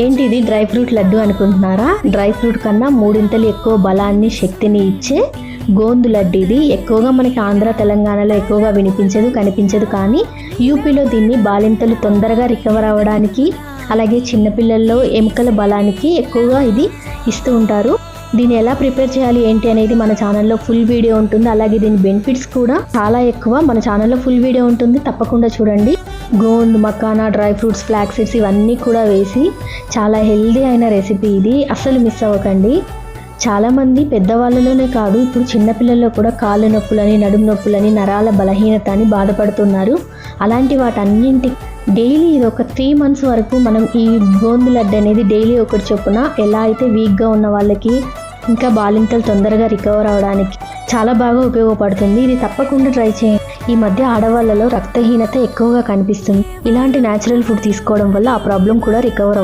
ఏంటి ఇది dry fruit laddu అనుకుంటున్నారా? డ్రై ఫ్రూట్ కన్నా మూడింతలు ఎక్కువ బలాన్ని శక్తిని ఇచ్చే గోందు లడ్డు ఇది. ఎక్కువగా మనకి ఆంధ్ర తెలంగాణలో ఎక్కువగా వినిపించదు కనిపించదు కానీ యూపీలో దీన్ని బాలింతలు తొందరగా రికవర్ అవ్వడానికి అలాగే చిన్నపిల్లల్లో ఎముకల బలానికి ఎక్కువగా ఇది ఇస్తూ ఉంటారు. దీన్ని ఎలా ప్రిపేర్ చేయాలి ఏంటి అనేది మన ఛానల్లో ఫుల్ వీడియో ఉంటుంది. అలాగే దీని బెనిఫిట్స్ కూడా చాలా ఎక్కువ. మన ఛానల్లో ఫుల్ వీడియో ఉంటుంది. తప్పకుండా చూడండి. Gond makhana dry fruits flax seeds ఇవన్నీ కూడా వేసి చాలా హెల్దీ అయిన రెసిపీ ఇది. అస్సలు మిస్ అవ్వకండి. చాలామంది పెద్దవాళ్ళలోనే కాదు ఇప్పుడు చిన్నపిల్లల్లో కూడా కాళ్ళు నొప్పులని నడుము నొప్పులని నరాల బలహీనత అని బాధపడుతున్నారు. అలాంటి వాటన్నింటి డైలీ ఇది ఒక త్రీ మంత్స్ వరకు మనం ఈ గోందు లడ్డు అనేది డైలీ ఒకటి చొప్పున ఎలా అయితే వీక్గా ఉన్న వాళ్ళకి ఇంకా బాలింతలు తొందరగా రికవర్ అవడానికి చాలా బాగా ఉపయోగపడుతుంది. ఇది తప్పకుండా ట్రై చేయండి. ఈ మధ్య ఆడవాళ్ళలో రక్తహీనత ఎక్కువగా కనిపిస్తుంది. ఇలాంటి న్యాచురల్ ఫుడ్ తీసుకోవడం వల్ల ఆ ప్రాబ్లం కూడా రికవర్ అవుతుంది.